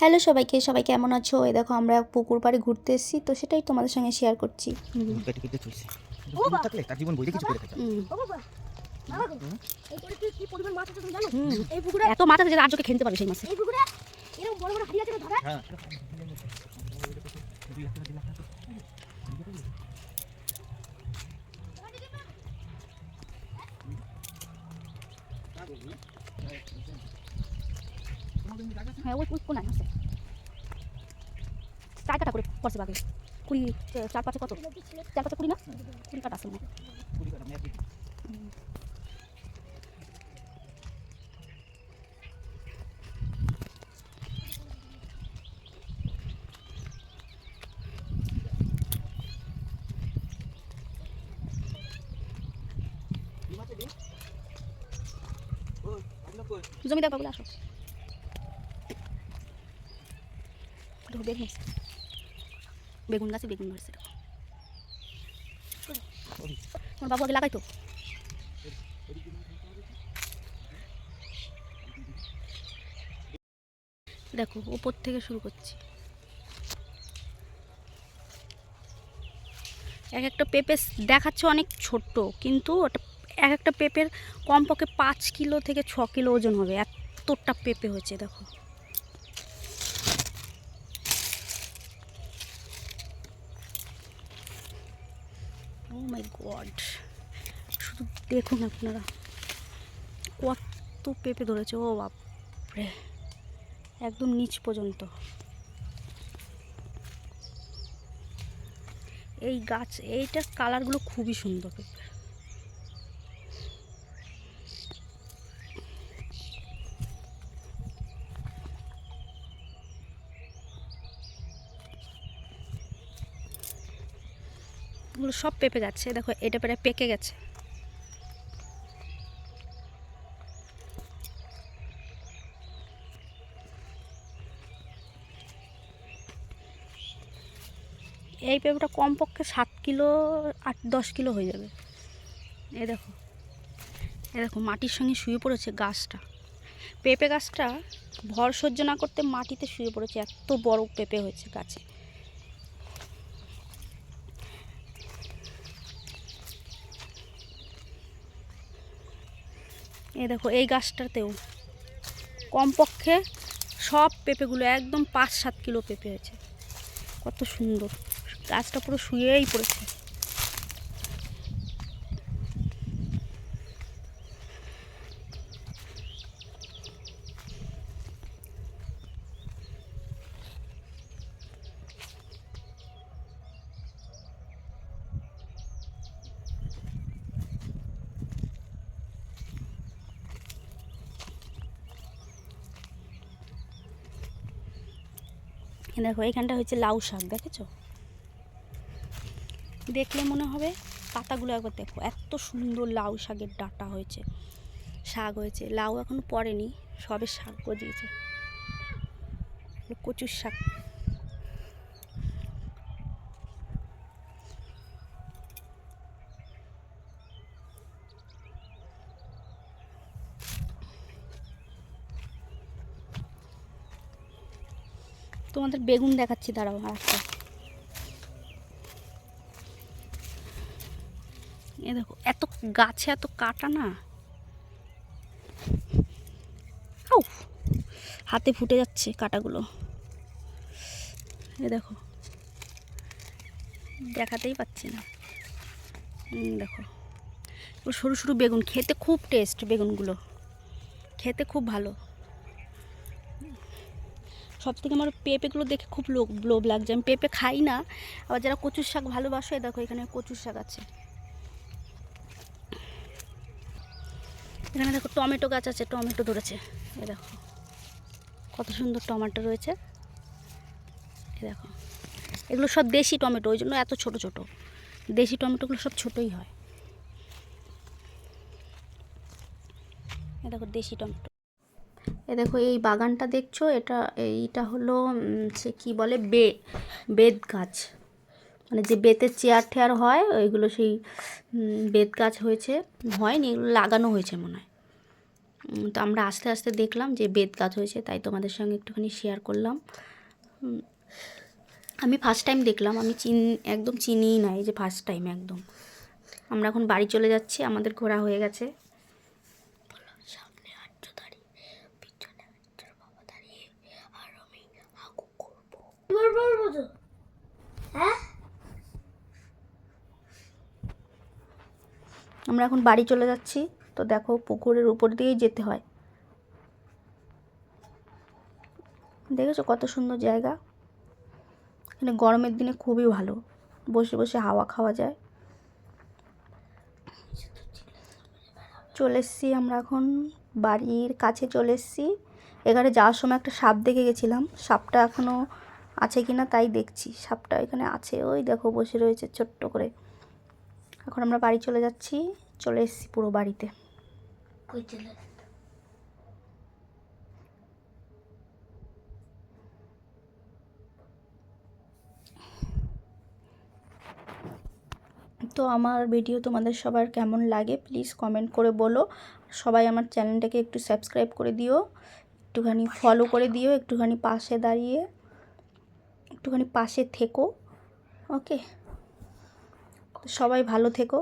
Hello সবাইকে, সবাই কেমন আছো? এই দেখো, আমরা পুকুর পাড়ে ঘুরতে এসেছি, তো সেটাই তোমাদের সঙ্গে শেয়ার করছি। খেলতে এই পুকুরে এরকম বড় বড় হাড়ি আছে না ধরা হ্যাঁ ওই ওই কোনায় আছে। চার কাটা করে পড়ছে বাঘে কুড়ি চার পাঁচে কত? চার পাঁচে কুড়ি না? কুড়ি কাটা আছে জমি দেখো আসো। দেখো বেগুন বেগুন গাছে বেগুন ধরছে তোমার লাগাই তো দেখো, ওপর থেকে শুরু করছি। এক একটা পেঁপে দেখাচ্ছে অনেক ছোট্ট, কিন্তু ওটা এক একটা পেঁপের কমপক্ষে পাঁচ কিলো থেকে ছ কিলো ওজন হবে। এতটা পেঁপে হয়েছে, দেখো। মাই গড শুধু দেখুন আপনারা। কত পেঁপে ধরেছে, ও বাপরে। একদম নিচ পর্যন্ত। এই গাছ, এইটার কালারগুলো খুবই সুন্দর পেঁপে এগুলো সব পেঁপে যাচ্ছে। দেখো, এটা প্রায় পেকে গেছে। এই পেঁপেটা কমপক্ষে সাত কিলো, আট, দশ কিলো হয়ে যাবে। এ দেখো এ দেখো, মাটির সঙ্গে শুয়ে পড়েছে গাছটা। পেঁপে গাছটা ভর সহ্য না করতে মাটিতে শুয়ে পড়েছে, এত বড় পেঁপে হয়েছে গাছে। এই দেখো, এই গাছটাতেও। কমপক্ষে সব পেঁপেগুলো একদম পাঁচ সাত কিলো পেঁপে হয়েছে। কত সুন্দর। গাছটা পুরো শুয়েই পড়েছে। দেখো এখানটা হচ্ছে লাউ শাক, দেখেছ? দেখলে মনে হবে পাতাগুলো একবার দেখো, এত সুন্দর লাউ শাকের ডাটা হয়েছে, শাক হয়েছে, লাউ এখনও পড়েনি, সবে শাক গজিয়েছে। কচুর শাক। তোমাদের বেগুন দেখাচ্ছি, দাঁড়াও একটা এ দেখো, এত গাছে এত কাটা না? হাতে ফুটে যাচ্ছে কাটাগুলো। এ দেখো, দেখাতেই পাচ্ছি না। দেখো সরু সরু বেগুন, খেতে খুব টেস্ট বেগুনগুলো। খেতে খুব ভালো। সব থেকে আমার পেঁপেগুলো দেখে খুব লোভ লোভ লাগছে। আমি পেঁপে খাই না, আবার যারা কচুর শাক ভালোবাসে, দেখো এখানে কচুর শাক আছে। এখানে দেখো টমেটো গাছ আছে, টমেটো ধরেছে। এই দেখো, কত সুন্দর টমেটো রয়েছে। এই দেখো, এগুলো সব দেশি টমেটো, ওই জন্য এত ছোট ছোট। দেশি টমেটোগুলো সব ছোটই হয়। এ দেখো দেশি টমেটো। এ দেখো, এই বাগানটা দেখছ? এটা, এইটা হলো সে কি বলে? বে, বেত গাছ। মানে যে বেতের চেয়ার টেয়ার হয়, ওইগুলো সেই বেত গাছ হয়েছে। হয়নি, এগুলো লাগানো হয়েছে মনে হয়। তো আমরা আস্তে আস্তে দেখলাম যে বেত গাছ হয়েছে, তাই তোমাদের সঙ্গে একটুখানি শেয়ার করলাম। আমি ফার্স্ট টাইম দেখলাম, আমি চিন, একদম চিনিই নাই যে ফার্স্ট টাইম একদম। আমরা এখন বাড়ি চলে যাচ্ছি, আমাদের ঘোরা হয়ে গেছে সামনে আটটা দাঁড়িয়ে পিছনে আটটার বাবা দাঁড়িয়ে আর আমি হাগু করব আমরা এখন বাড়ি চলে যাচ্ছি। তো দেখো পুকুরের উপর দিয়েই যেতে হয়। দেখেছ কত সুন্দর জায়গা? এখানে গরমের দিনে খুবই ভালো। বসে বসে হাওয়া খাওয়া যায়। চলে এসছি আমরা এখন বাড়ির কাছে চলে এসছি। এখানে যাওয়ার সময় একটা সাপ দেখে গেছিলাম। সাপটা এখনও আছে কিনা তাই দেখছি। সাপটা এখানে আছে। ওই দেখো বসে রয়েছে ছোট্ট করে। এখন আমরা বাড়ি চলে যাচ্ছি। চলে এসেছি পুরো বাড়িতে। তো আমার ভিডিও তোমাদের সবার কেমন লাগে প্লিজ কমেন্ট করে বলো। সবাই আমার চ্যানেলটাকে একটু সাবস্ক্রাইব করে দিও একটুখানি ফলো করে দিও একটুখানি পাশে দাঁড়িয়ে একটুখানি পাশে থেকো। ওকে সবাই ভালো থেকো।